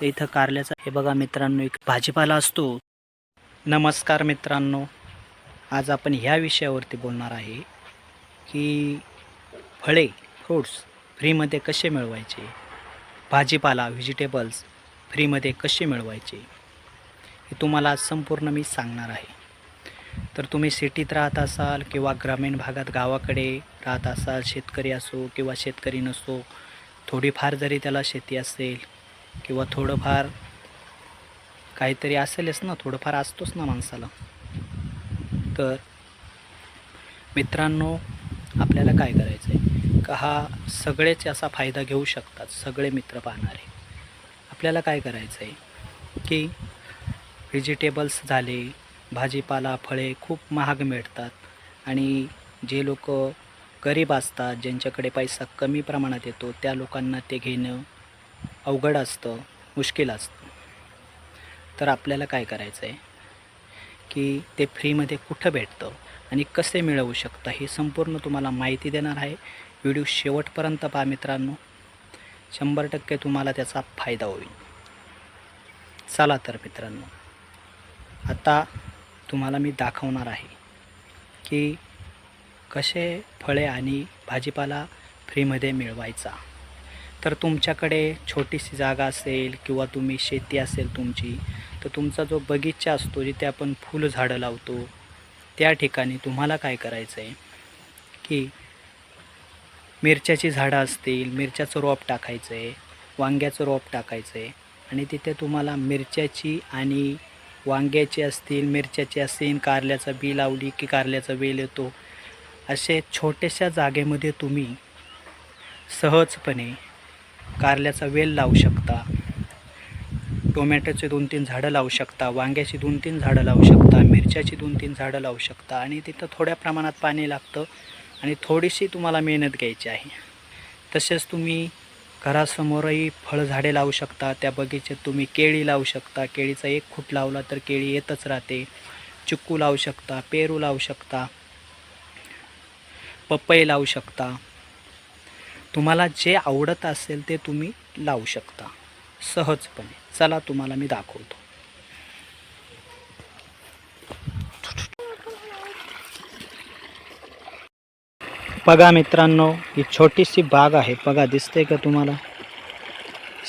तर इथं कारल्याचा हे बघा मित्रांनो एक भाजीपाला असतो. नमस्कार मित्रांनो आज आपण ह्या विषयावरती बोलणार आहे की फळे फ्रूट्स फ्रीमध्ये कसे मिळवायचे? भाजीपाला व्हेजिटेबल्स फ्रीमध्ये कसे मिळवायचे? हे तुम्हाला आज संपूर्ण मी सांगणार आहे. तर तुम्ही सिटीत राहत असाल किंवा ग्रामीण भागात गावाकडे राहत असाल शेतकरी असो किंवा शेतकरी नसो थोडीफार जरी त्याला शेती असेल किंवा थोडंफार काहीतरी असेलच ना थोडंफार असतोच ना माणसाला. तर मित्रांनो आपल्याला काय करायचं आहे का हा सगळेच याचा फायदा घेऊ शकतात सगळे मित्र पाहणारे. आपल्याला काय करायचं आहे की व्हेजिटेबल्स झाले भाजीपाला फळे खूप महाग मिळतात आणि जे लोक गरीब असतात ज्यांच्याकडे पैसा कमी प्रमाणात येतो त्या लोकांना ते घेणं अवघड असतं मुश्किल असतं. तर आपल्याला काय करायचं आहे की ते फ्रीमध्ये कुठं भेटतं आणि कसे मिळवू शकता हे संपूर्ण तुम्हाला माहिती देणार आहे. व्हिडिओ शेवटपर्यंत पहा मित्रांनो. शंभर टक्के तुम्हाला त्याचा फायदा होईल. चला तर मित्रांनो. आता तुम्हाला मी दाखवणार आहे की कसे फळे आणि भाजीपाला फ्रीमध्ये मिळवायचा. तर तुमच्याकडे छोटीशी जागा असेल किंवा तुम्ही शेती असेल तुमची तर तुमचा जो बगीचा असतो जिथे आपण फुलझाडं लावतो त्या ठिकाणी तुम्हाला काय करायचं आहे की मिरच्याची झाडं असतील मिरच्याचं रोप टाकायचं आहे वांग्याचं रोप टाकायचं आहे आणि तिथे तुम्हाला मिरच्याची आणि वांग्याची असतील मिरच्याची असतील कारल्याचा बी लावली की कारल्याचा वेल येतो असे छोट्याशा जागेमध्ये तुम्ही सहजपणे कारल्याचा वेल लावू शकता. टोमॅटोचे दोन तीन झाडं लावू शकता. वांग्याची दोन तीन झाडं लावू शकता. मिरच्याची दोन तीन झाडं लावू शकता. आणि तिथं थोड्या प्रमाणात पाणी लागतं आणि थोडीशी तुम्हाला मेहनत घ्यायची आहे. तसेच तुम्ही घरासमोरही फळझाडे लावू शकता. त्या बगीचेत तुम्ही केळी लावू शकता. केळीचा एक खूट लावला तर केळी येतच राहते. चिक्कू लावू शकता. पेरू लावू शकता. पपई लावू शकता. तुम्हाला जे आवडत असेल ते तुम्ही लावू शकता. सहजपणे. चला तुम्हाला मी दाखवतो. बघा मित्रांनो ही छोटीशी बाग आहे. बघा दिसते का तुम्हाला?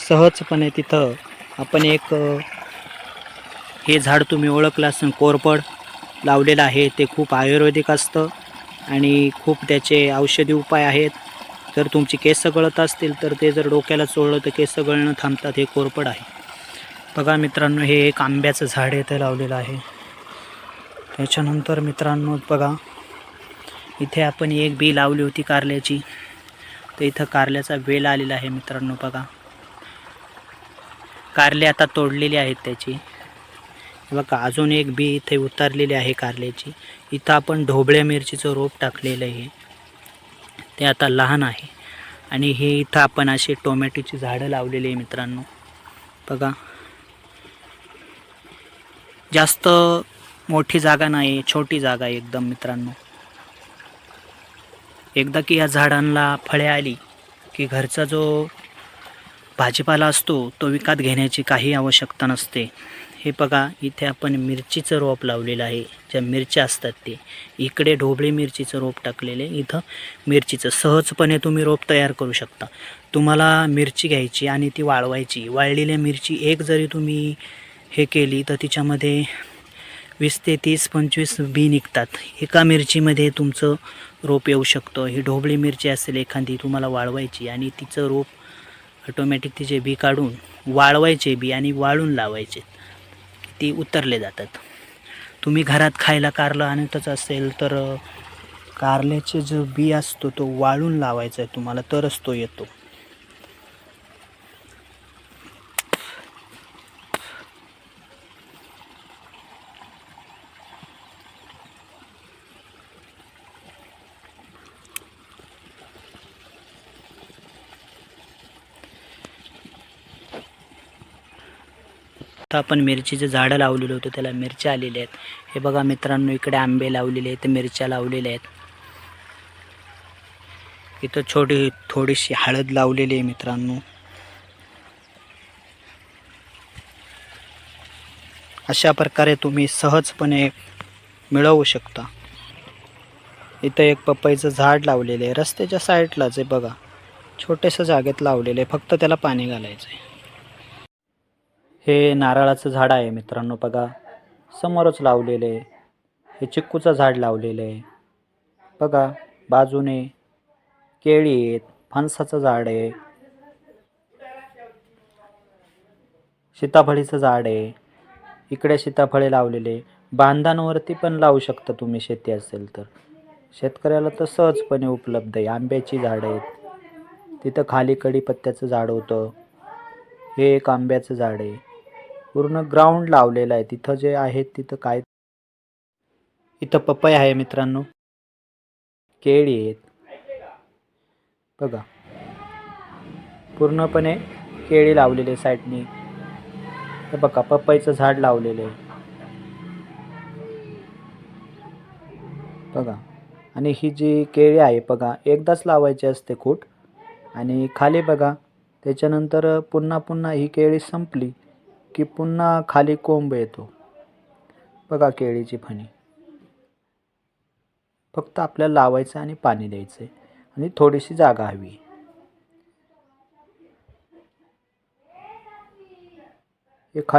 सहजपणे तिथं आपण एक हे झाड तुम्ही ओळखलं असून कोरपड लावलेलं आहे. ते खूप आयुर्वेदिक असतं आणि खूप त्याचे औषधी उपाय आहेत. जर तुमची केस गळत असतील तर ते जर डोक्याला चोळलं तर केस गळणं थांबतात हे कोरपड आहे. बघा मित्रांनो हे एक आंब्याचं झाड आहे लावलेलं आहे. त्याच्यानंतर मित्रांनो बघा इथे आपण एक बी लावली होती कारल्याची. तर इथं कारल्याचा वेल आलेला आहे मित्रांनो बघा. कारले आता तोडलेली आहेत त्याची. बघा अजून एक बी इथे उतरलेली आहे कारल्याची. इथं आपण ढोबळ्या मिरचीचं रोप टाकलेलं आहे. ते आता लहान आहे. आणि हे इथं आपण अशी टोमॅटोची झाडं लावलेली आहे मित्रांनो. बघा. जास्त मोठी जागा नाही छोटी जागा आहे एकदम मित्रांनो. एकदा की या झाडांना फळे आली की घरचा जो भाजीपाला असतो तो विकत घेण्याची काही आवश्यकता नसते. हे बघा इथे आपण मिरचीचं रोप लावलेलं आहे. ज्या मिरच्या असतात ते. इकडे ढोबळी मिरचीचं रोप टाकलेले इथं मिरचीचं. सहजपणे तुम्ही रोप तयार करू शकता. तुम्हाला मिरची घ्यायची आणि ती वाळवायची. वाळलेल्या मिरची एक जरी तुम्ही हे केली तर तिच्यामध्ये वीस ते तीस पंचवीस बी निघतात. एका मिरचीमध्ये तुमचं रोप येऊ शकतं. ही ढोबळी मिरची असेल एखादी तुम्हाला वाळवायची आणि तिचं रोप ऑटोमॅटिक तिचे बी काढून वाळवायचे बी आणि वाळून लावायचे. ती उतरले जातात. तुम्ही घरात खायला कारलं आणतच असेल तर कारल्याचे जो बी असतो तो वाळून लावायचा आहे तुम्हाला तरच तो येतो. आता आपण मिरचीचे झाडं लावलेलं होतं त्याला मिरच्या आलेल्या आहेत. हे बघा मित्रांनो इकडे आंबे लावलेले आहेत मिरच्या लावलेल्या आहेत. इथं छोटी थोडीशी हळद लावलेली आहे मित्रांनो. अशा प्रकारे तुम्ही सहजपणे मिळवू शकता. इथं एक पपईचं झाड लावलेलं आहे. रस्त्याच्या साईडलाच आहे बघा. छोटेसं जागेत लावलेलं आहे. फक्त त्याला पाणी घालायचं आहे हे नारळाचं झाड आहे मित्रांनो बघा. समोरच लावलेलं आहे. हे चिक्कूचं झाड लावलेलं आहे. बघा बाजूने केळी आहेत फणसाचं झाड आहे. सीताफळीचं झाड आहे. इकडे सीताफळे लावलेले बांधांवरती पण लावू शकता तुम्ही शेती असेल तर. शेतकऱ्याला तर सहजपणे उपलब्ध आहे. आंब्याची झाडं आहेत. तिथं खाली कडीपत्त्याचं झाड होतं. हे एक आंब्याचं झाड आहे. पूर्ण ग्राउंड लावलेलं आहे. तिथं जे आहे तिथं काय? इथं पपई आहे मित्रांनो. केळी आहेत. बघा. पूर्णपणे केळी लावलेले साईडनी. तर बघा पपईचं झाड लावलेलं आहे. बघा. आणि ही जी केळी आहे बघा एकदाच लावायची असते खूट आणि खाली बघा त्याच्यानंतर पुन्हा पुन्हा ही केळी संपली. की पुन्हा खाली कोंब येतो. बघा केळीची फणी. फक्त आपल्याला लावायचं आणि पाणी द्यायचं आहे आणि थोडीशी जागा हवी. हे खा